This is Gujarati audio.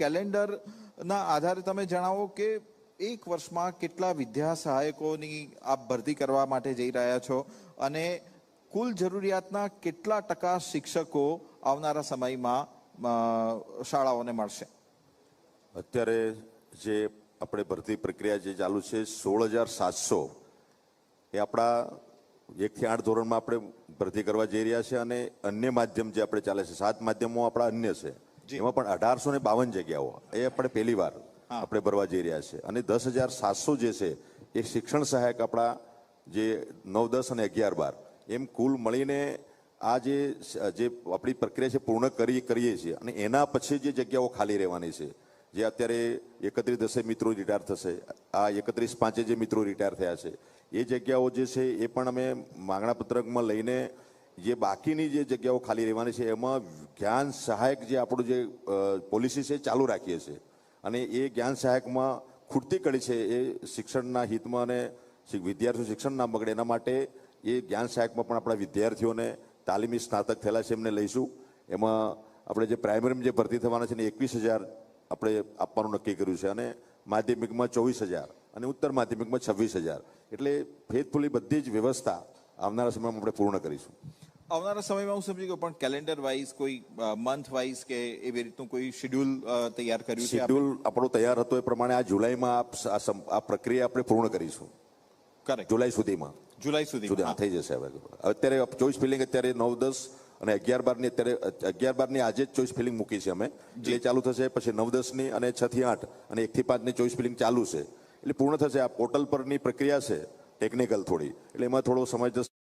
કેલેન્ડરના આધારે તમે જણાવો કે એક વર્ષમાં કેટલા વિદ્યા સહાયકોની આપ ભરતી કરવા માટે જઈ રહ્યા છો? અને કુલ જરૂરિયાતના કેટલા ટકા શિક્ષકો આવનારા સમયમાં શાળાઓને મળશે? અત્યારે જે આપણે ભરતી પ્રક્રિયા જે ચાલુ છે, સોળ હજાર સાતસો, એ આપણા એકથી આઠ ધોરણમાં આપણે ભરતી કરવા જઈ રહ્યા છે અને અન્ય માધ્યમ જે આપણે ચાલે છે, સાત માધ્યમો આપણા અન્ય છે. એમાં પણ અઢારસો ને બાવન જગ્યાઓ. એ આપણે પહેલી વાર આપણે ભરવા જઈ રહ્યા છે. અને દસ હજાર સાતસો જે છે એ શિક્ષણ સહાયક આપણા જે નવ દસ અને અગિયાર બાર એમ કુલ મળીને આ જે જે આપણી પ્રક્રિયા છે પૂર્ણ કરી કરીએ છીએ. અને એના પછી જે જગ્યાઓ ખાલી રહેવાની છે જે અત્યારે એકત્રીસ દસે મિત્રો રિટાયર થશે આ એકત્રીસ પાંચે જે મિત્રો રિટાયર થયા છે એ જગ્યાઓ જે છે એ પણ અમે માંગણા પત્રકમાં લઈને જે બાકીની જે જગ્યાઓ ખાલી રહેવાની છે, એમાં જ્ઞાન સહાયક જે આપણું જે પોલિસી છે ચાલુ રાખીએ છીએ અને એ જ્ઞાન સહાયકમાં ખૂટતી કડી છે એ શિક્ષણના હિતમાં અને વિદ્યાર્થીઓ શિક્ષણ ના બગડે એના માટે એ જ્ઞાન સહાયકમાં પણ આપણા વિદ્યાર્થીઓને તાલીમી સ્નાતક થયેલા છે એમને લઈશું. એમાં આપણે જે પ્રાઇમરીમાં જે ભરતી થવાના છે ને એકવીસ હજાર આપણે આપવાનું નક્કી કર્યું છે અને માધ્યમિકમાં ચોવીસ હજાર અને ઉત્તર માધ્યમિકમાં છવ્વીસ હજાર. એટલે ફેથફુલી બધી જ વ્યવસ્થા આવનારા સમયમાં આપણે પૂર્ણ કરીશું. આવનારા સમયમાં હું સમજી ગયો પણ કેલેન્ડર વાઇઝ કોઈ મંથ વાઇઝ કે એવી રીતનું કોઈ શેડ્યુલ તૈયાર કર્યું છે? શેડ્યુલ આપણો તૈયાર હતો એ પ્રમાણે આ જુલાઈમાં આ પ્રક્રિયા આપણે પૂર્ણ કરીશું. કરેક્ટ જુલાઈ સુધીમાં. જુલાઈ સુધી સુધી થઈ જશે હવે. અત્યારે ચોઈસ ફિલિંગ અત્યારે નવ દસ અને અગિયાર બારની અત્યારે અગિયાર બારની આજે જ ચોઈસ ફિલિંગ મૂકી છે અમે. જે. ચાલુ થશે પછી નવ દસની અને છ થી આઠ અને એક થી પાંચની ચોઈસ ફિલિંગ ચાલુ છે. એટલે પૂર્ણ થશે. આ પોર્ટલ પરની પ્રક્રિયા છે ટેકનિકલ થોડી. એટલે એમાં થોડો સમય જશે.